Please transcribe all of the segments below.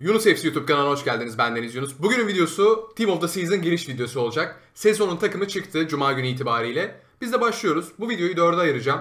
Yunus FC YouTube kanalına hoş geldiniz. Bendeniz Yunus. Bugünün videosu Team of the Season giriş videosu olacak. Sezonun takımı çıktı Cuma günü itibariyle. Biz de başlıyoruz. Bu videoyu dörde ayıracağım.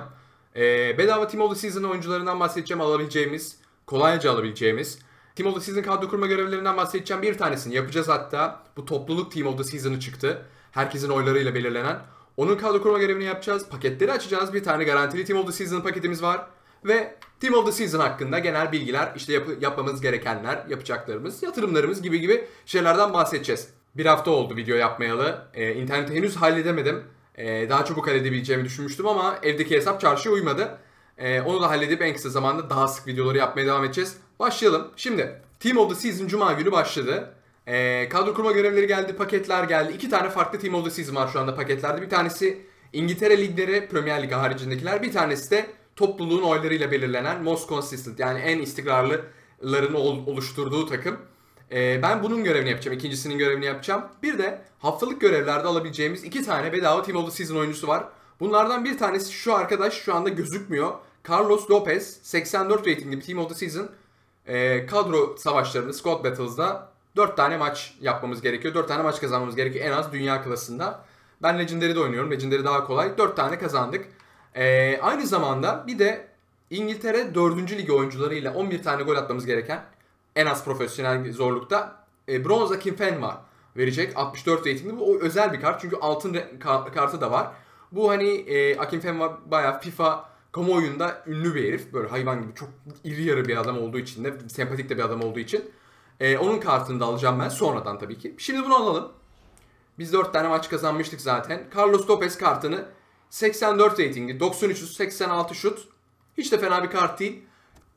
Ee, bedava Team of the Season oyuncularından bahsedeceğim. Alabileceğimiz, kolayca alabileceğimiz. Team of the Season kadro kurma görevlerinden bahsedeceğim. Bir tanesini yapacağız hatta. Bu topluluk Team of the Season'ı çıktı. Herkesin oylarıyla belirlenen. Onun kadro kurma görevini yapacağız. Paketleri açacağız. Bir tane garantili Team of the Season paketimiz var. Ve Team of the Season hakkında genel bilgiler, işte yap- yapmamız gerekenler, yapacaklarımız, yatırımlarımız gibi gibi şeylerden bahsedeceğiz. Bir hafta oldu video yapmayalı. Ee, interneti henüz halledemedim. Ee, daha çabuk halledebileceğimi düşünmüştüm ama evdeki hesap çarşıya uymadı. Ee, onu da halledip en kısa zamanda daha sık videoları yapmaya devam edeceğiz. Başlayalım. Şimdi Team of the Season Cuma günü başladı. Ee, kadro kurma görevleri geldi, paketler geldi. İki tane farklı Team of the Season var şu anda paketlerde. Bir tanesi İngiltere ligleri, Premier Lig haricindekiler. Bir tanesi de topluluğun oylarıyla belirlenen most consistent yani en istikrarlıların ol- oluşturduğu takım. Ee, ben bunun görevini yapacağım. ikincisinin görevini yapacağım. Bir de haftalık görevlerde alabileceğimiz iki tane bedava Team of the Season oyuncusu var. Bunlardan bir tanesi şu arkadaş şu anda gözükmüyor. Carlos Lopez 84 ratingli bir Team of the Season. Ee, kadro savaşlarında Squad Battles'da 4 tane maç yapmamız gerekiyor. 4 tane maç kazanmamız gerekiyor en az dünya klasında. Ben Legendary'de oynuyorum. Legendary daha kolay. 4 tane kazandık. Ee, aynı zamanda bir de İngiltere 4. lig oyuncularıyla 11 tane gol atmamız gereken en az profesyonel zorlukta e, bronz Akinfenwa verecek. 64 ratingli. Bu özel bir kart çünkü altın ka- kartı da var. Bu hani e, Akinfenwa bayağı FIFA kamuoyunda ünlü bir herif. Böyle hayvan gibi çok iri yarı bir adam olduğu için de sempatik de bir adam olduğu için. E, onun kartını da alacağım ben sonradan tabii ki. Şimdi bunu alalım. Biz 4 tane maç kazanmıştık zaten. Carlos Lopez kartını 84 ratingi, 93 şut, 86 şut. Hiç de fena bir kart değil.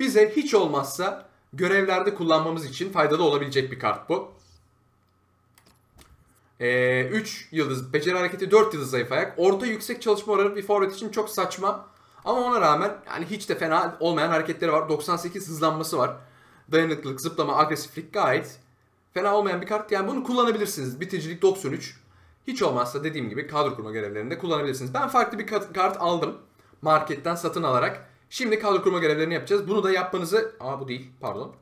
Bize hiç olmazsa görevlerde kullanmamız için faydalı olabilecek bir kart bu. 3 yıldız beceri hareketi 4 yıldız zayıf ayak. Orta yüksek çalışma oranı bir forvet için çok saçma. Ama ona rağmen yani hiç de fena olmayan hareketleri var. 98 hızlanması var. Dayanıklılık, zıplama, agresiflik gayet fena olmayan bir kart. Yani bunu kullanabilirsiniz. Bitiricilik 93. Hiç olmazsa dediğim gibi kadro kurma görevlerinde kullanabilirsiniz. Ben farklı bir kart aldım. Marketten satın alarak. Şimdi kadro kurma görevlerini yapacağız. Bunu da yapmanızı... Aa bu değil pardon.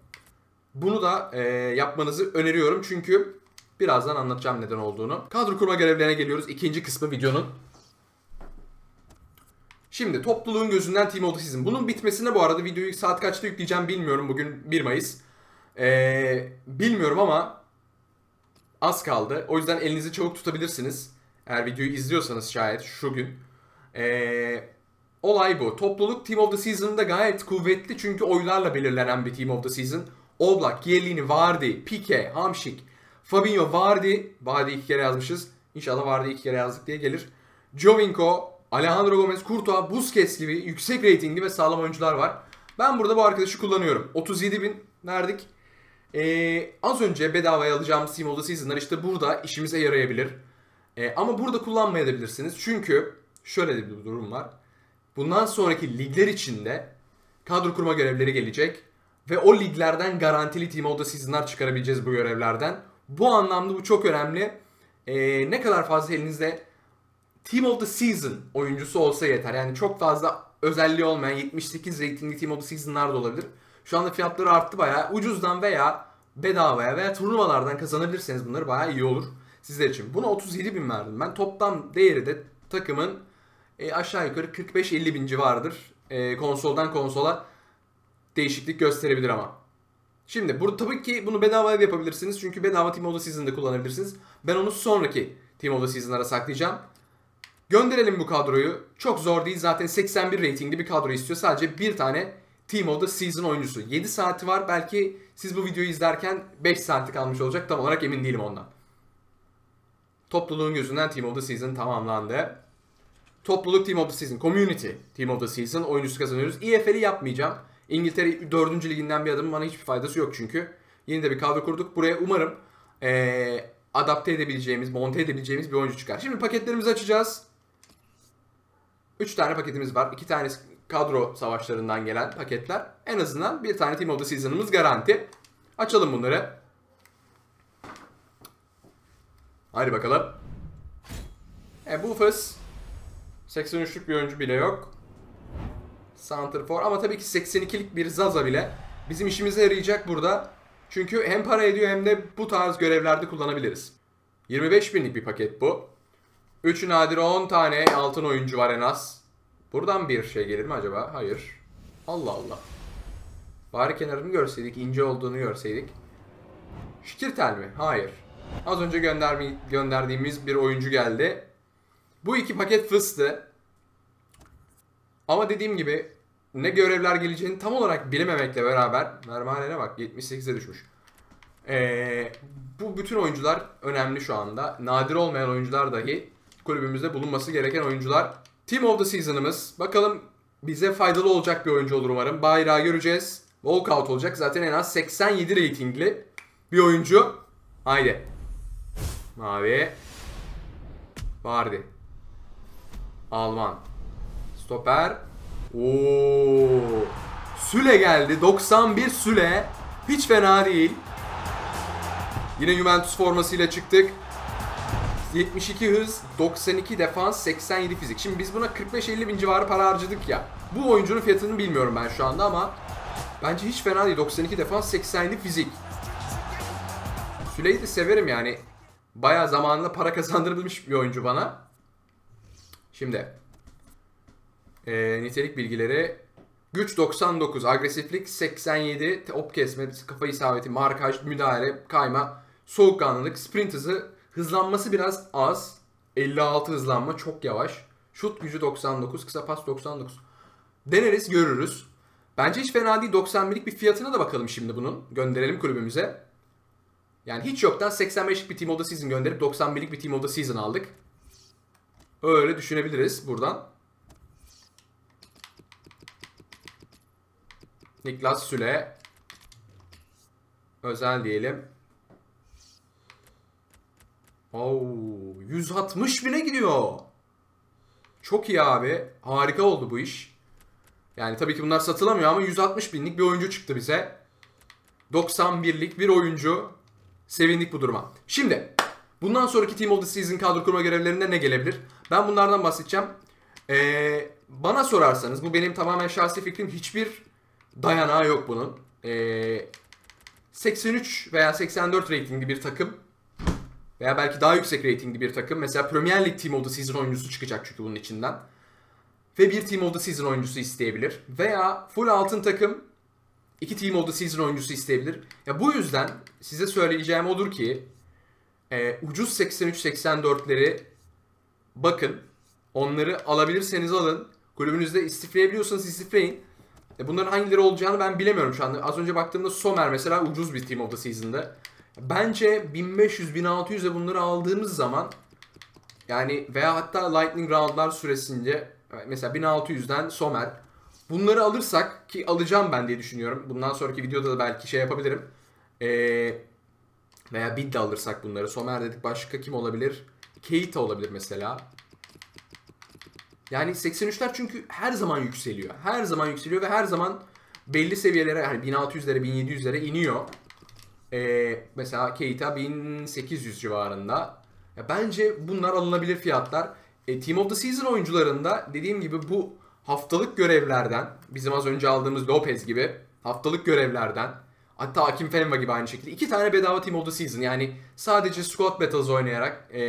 Bunu da e, yapmanızı öneriyorum çünkü birazdan anlatacağım neden olduğunu. Kadro kurma görevlerine geliyoruz. İkinci kısmı videonun. Şimdi topluluğun gözünden Team Season. Bunun bitmesine bu arada videoyu saat kaçta yükleyeceğim bilmiyorum. Bugün 1 Mayıs. Ee, bilmiyorum ama az kaldı. O yüzden elinizi çabuk tutabilirsiniz. Eğer videoyu izliyorsanız şayet şu gün. Ee, olay bu. Topluluk Team of the Season'da gayet kuvvetli çünkü oylarla belirlenen bir Team of the Season. Oblak, Chiellini, Vardy, Pique, Hamşik, Fabinho, Vardy. Vardy iki kere yazmışız. İnşallah Vardy iki kere yazdık diye gelir. Jovinko, Alejandro Gomez, Courtois, Busquets gibi yüksek reytingli ve sağlam oyuncular var. Ben burada bu arkadaşı kullanıyorum. 37 bin verdik. Ee, az önce bedavaya alacağımız Team of the Season'lar işte burada işimize yarayabilir. Ee, ama burada kullanmayabilirsiniz. Çünkü şöyle bir durum var. Bundan sonraki ligler içinde kadro kurma görevleri gelecek. Ve o liglerden garantili Team of the Season'lar çıkarabileceğiz bu görevlerden. Bu anlamda bu çok önemli. Ee, ne kadar fazla elinizde Team of the Season oyuncusu olsa yeter. Yani çok fazla özelliği olmayan 78 ratingli Team of the Season'lar da olabilir. Şu anda fiyatları arttı bayağı. Ucuzdan veya bedavaya veya turnuvalardan kazanabilirseniz bunları bayağı iyi olur sizler için. Buna 37 bin verdim ben. Toplam değeri de takımın e, aşağı yukarı 45-50 bin civarıdır. E, konsoldan konsola değişiklik gösterebilir ama. Şimdi burada tabii ki bunu bedavaya da yapabilirsiniz. Çünkü bedava Team of the Season'da kullanabilirsiniz. Ben onu sonraki Team of the Season'lara saklayacağım. Gönderelim bu kadroyu. Çok zor değil. Zaten 81 ratingli bir kadro istiyor. Sadece bir tane Team of the Season oyuncusu. 7 saati var. Belki siz bu videoyu izlerken 5 saati kalmış olacak. Tam olarak emin değilim ondan. Topluluğun gözünden Team of the Season tamamlandı. Topluluk Team of the Season, Community Team of the Season oyuncusu kazanıyoruz. EFL'i yapmayacağım. İngiltere 4. liginden bir adım bana hiçbir faydası yok çünkü. Yeni de bir kadro kurduk. Buraya umarım eee, adapte edebileceğimiz, monte edebileceğimiz bir oyuncu çıkar. Şimdi paketlerimizi açacağız. 3 tane paketimiz var. 2 tanesi kadro savaşlarından gelen paketler. En azından bir tane Team of the Season'ımız garanti. Açalım bunları. Hadi bakalım. E, Bufus 83'lük bir oyuncu bile yok. Center for ama tabii ki 82'lik bir Zaza bile bizim işimize yarayacak burada. Çünkü hem para ediyor hem de bu tarz görevlerde kullanabiliriz. 25 binlik bir paket bu. 3'ü nadir 10 tane altın oyuncu var en az. Buradan bir şey gelir mi acaba? Hayır. Allah Allah. Bari kenarını görseydik, ince olduğunu görseydik. Şikirtel mi? Hayır. Az önce göndermi, gönderdiğimiz bir oyuncu geldi. Bu iki paket fıstı. Ama dediğim gibi ne görevler geleceğini tam olarak bilememekle beraber mermanene bak 78'e düşmüş. Ee, bu bütün oyuncular önemli şu anda. Nadir olmayan oyuncular dahi kulübümüzde bulunması gereken oyuncular. Team of the Season'ımız. Bakalım bize faydalı olacak bir oyuncu olur umarım. Bayrağı göreceğiz. Walkout olacak. Zaten en az 87 ratingli bir oyuncu. Haydi. Mavi. Vardy. Alman. Stoper. Oo. Süle geldi. 91 Süle. Hiç fena değil. Yine Juventus formasıyla çıktık. 72 hız, 92 defans, 87 fizik. Şimdi biz buna 45-50 bin civarı para harcadık ya. Bu oyuncunun fiyatını bilmiyorum ben şu anda ama bence hiç fena değil. 92 defans, 87 fizik. Süleyi severim yani. Bayağı zamanında para kazandırılmış bir oyuncu bana. Şimdi e, nitelik bilgileri güç 99, agresiflik 87, top kesme, kafa isabeti, markaj, müdahale, kayma, soğukkanlılık, sprint hızı, hızlanması biraz az. 56 hızlanma çok yavaş. Şut gücü 99, kısa pas 99. Deneriz, görürüz. Bence hiç fena değil. 91'lik bir fiyatına da bakalım şimdi bunun. Gönderelim kulübümüze. Yani hiç yoktan 85'lik bir Team of the Season gönderip 91'lik bir Team of the Season aldık. Öyle düşünebiliriz buradan. Niklas Süle. Özel diyelim. Oo, 160 bine gidiyor. Çok iyi abi. Harika oldu bu iş. Yani tabii ki bunlar satılamıyor ama 160 binlik bir oyuncu çıktı bize. 91'lik bir oyuncu. Sevindik bu duruma. Şimdi bundan sonraki Team of the Season kadro kurma görevlerinde ne gelebilir? Ben bunlardan bahsedeceğim. Ee, bana sorarsanız bu benim tamamen şahsi fikrim. Hiçbir dayanağı yok bunun. Ee, 83 veya 84 ratingli bir takım veya belki daha yüksek ratingli bir takım. Mesela Premier League Team of the Season oyuncusu çıkacak çünkü bunun içinden. Ve bir Team of the Season oyuncusu isteyebilir. Veya full altın takım iki Team of the Season oyuncusu isteyebilir. Ya bu yüzden size söyleyeceğim odur ki e, ucuz 83-84'leri bakın. Onları alabilirseniz alın. Kulübünüzde istifleyebiliyorsanız istifleyin. E, bunların hangileri olacağını ben bilemiyorum şu anda. Az önce baktığımda Somer mesela ucuz bir Team of the Season'da. Bence 1500-1600'e bunları aldığımız zaman yani veya hatta Lightning Round'lar süresince mesela 1600'den Somer bunları alırsak ki alacağım ben diye düşünüyorum. Bundan sonraki videoda da belki şey yapabilirim. Ee, veya bid de alırsak bunları. Somer dedik başka kim olabilir? Keita olabilir mesela. Yani 83'ler çünkü her zaman yükseliyor. Her zaman yükseliyor ve her zaman belli seviyelere yani 1600'lere 1700'lere iniyor. Ee, mesela Keita 1800 civarında. Ya bence bunlar alınabilir fiyatlar. E, Team of the Season oyuncularında dediğim gibi bu haftalık görevlerden bizim az önce aldığımız Lopez gibi haftalık görevlerden hatta Akim Fenva gibi aynı şekilde iki tane bedava Team of the Season yani sadece squad battles oynayarak e,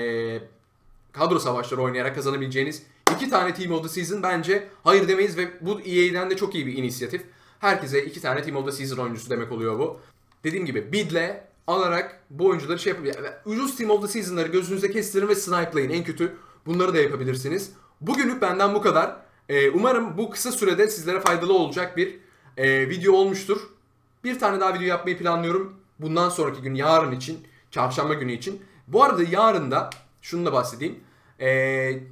kadro savaşları oynayarak kazanabileceğiniz iki tane Team of the Season bence hayır demeyiz ve bu EA'den de çok iyi bir inisiyatif. Herkese iki tane Team of the Season oyuncusu demek oluyor bu. Dediğim gibi bidle alarak bu oyuncuları şey yapabilir. Ucuz Team of the Season'ları gözünüze kestirin ve snipelayın en kötü. Bunları da yapabilirsiniz. Bugünlük benden bu kadar. Ee, umarım bu kısa sürede sizlere faydalı olacak bir e, video olmuştur. Bir tane daha video yapmayı planlıyorum. Bundan sonraki gün yarın için, çarşamba günü için. Bu arada yarın da şunu da bahsedeyim. Ee,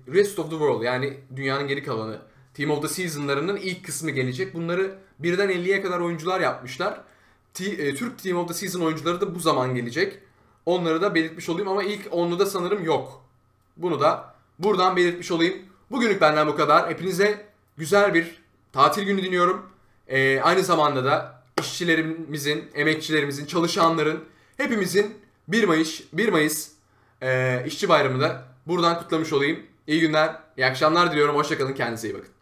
Rest of the World yani dünyanın geri kalanı Team of the Season'larının ilk kısmı gelecek. Bunları birden 50'ye kadar oyuncular yapmışlar. T- e, Türk Team of the Season oyuncuları da bu zaman gelecek. Onları da belirtmiş olayım ama ilk onlu da sanırım yok. Bunu da buradan belirtmiş olayım. Bugünlük benden bu kadar. Hepinize güzel bir tatil günü diliyorum. Ee, aynı zamanda da işçilerimizin, emekçilerimizin, çalışanların, hepimizin 1 Mayıs 1 Mayıs e, işçi bayramı da buradan kutlamış olayım. İyi günler, iyi akşamlar diliyorum. Hoşçakalın, kendinize iyi bakın.